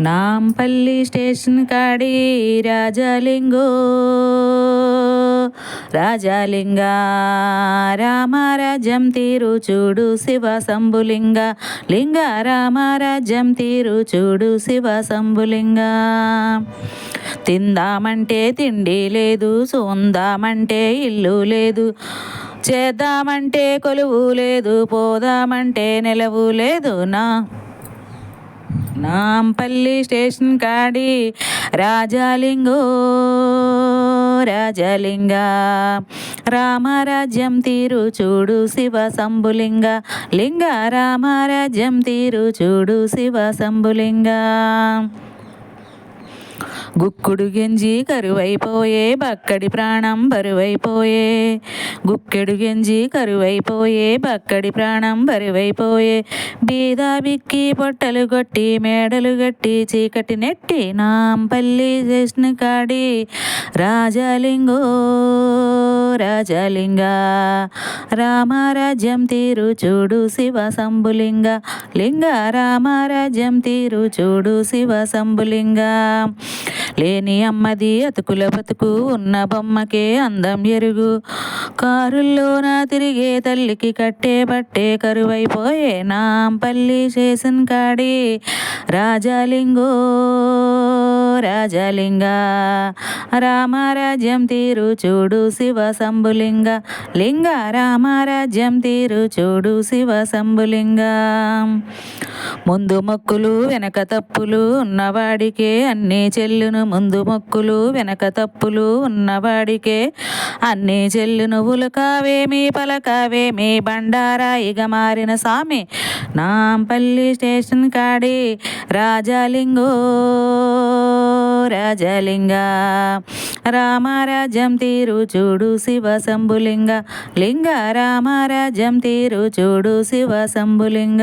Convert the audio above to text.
Nampally station కాడి రాజాలింగో రాజాలింగ రామరాజ్యం తీరు చూడు శివ శంభులింగ లింగ రామరాజ్యం తీరు చూడు శివ శంభులింగ. తిందామంటే తిండి లేదు చూందామంటే ఇల్లు లేదు చేద్దామంటే కొలువు లేదు పోదామంటే నిలవు లేదు నా నాంపల్లి స్టేషన్ కాడి రాజాలింగో రాజలింగ. రామరాజ్యం తీరు చూడు శివ శంభులింగ. లింగ రామరాజ్యం తీరు చూడు శివ శంభులింగ. గుక్కుడు గెంజి కరువైపోయే బక్కడి ప్రాణం బరువైపోయే. గుక్కెడు గెంజి కరువైపోయే బక్కడి ప్రాణం బరువైపోయే. బీదా బిక్కి పొట్టలు కొట్టి మేడలు గట్టి చీకటి నెట్టి నాంపల్లి చేసిన కాడి. రాజాలింగో రాజలింగ రామరాజ్యం తీరు చూడు శివ శంభులింగ. లింగ రామరాజ్యం తీరు చూడు శివ శంభులింగ. లేని అమ్మది అతుకుల బతుకు ఉన్న బొమ్మకే అందం ఎరుగు. కారుల్లోన తిరిగే తల్లికి కట్టే పట్టే కరువైపోయే నాంపల్లి చేసిన కాడి రాజాలింగో. రాజలింగ. రామరాజ్యం తీరు చూడు శివ శంభులింగ. లింగ రామరాజ్యం తీరు చూడు శివ శంభులింగ. ముందు మొక్కులు వెనక తప్పులు ఉన్నవాడికే అన్నీ చెల్లును. ముందు మొక్కులు వెనక తప్పులు ఉన్నవాడికే అన్నీ చెల్లును. ఉలకావేమి పలకావేమి బండారాయిగా మారిన స్వామి. నాంపల్లి స్టేషన్ కాడి రాజాలింగో. రాజలింగ. రామరాజ్యం తీరు చూడు శివ శంభులింగ. లింగ రామరాజ్యం తీరు చూడు శివ శంభులింగ.